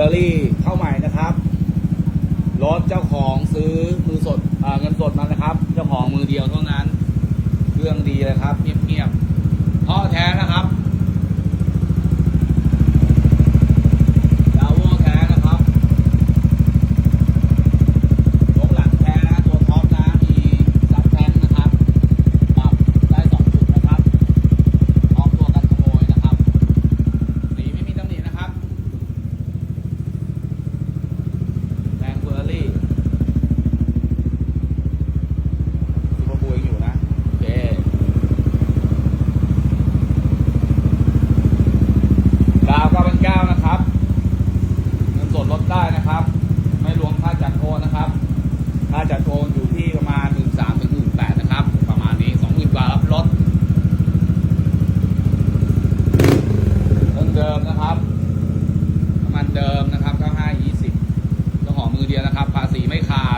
อร์รี่เข้าใหม่นะครับ รถเจ้าของซื้อมือสดอ่าเงินสดมานะครับ เจ้าของมือเดียวเท่านั้น เครื่องดีเลยครับเงียบๆท่อแท้นะครับดาวโวแท้นะครับยกหลังแท้นะตัวท็อปนะมีซับแทงนะครับปรับได้สองจุดนะครับพร้อมตัวกันขโมยนะครับ สีไม่มีตำหนินะครับแรงเฟอร์รี่ซูเปอร์บูยังอยู่นะ โอเค ดาว9,900นะครับ เงินสดลด ได้นะครับ ไม่รวมค่าจัดโอนนะครับ ค่าจัดโอนอยู่ที่ประมาณ1 3ถึง1 8นะครับ ประมาณนี้20,000บาทรับรถเรื่องเดิมนะครับน้ำมันเดิมนะครับ95 20เจ้าของมือเดียวนะครับ ภาษีไม่ขาด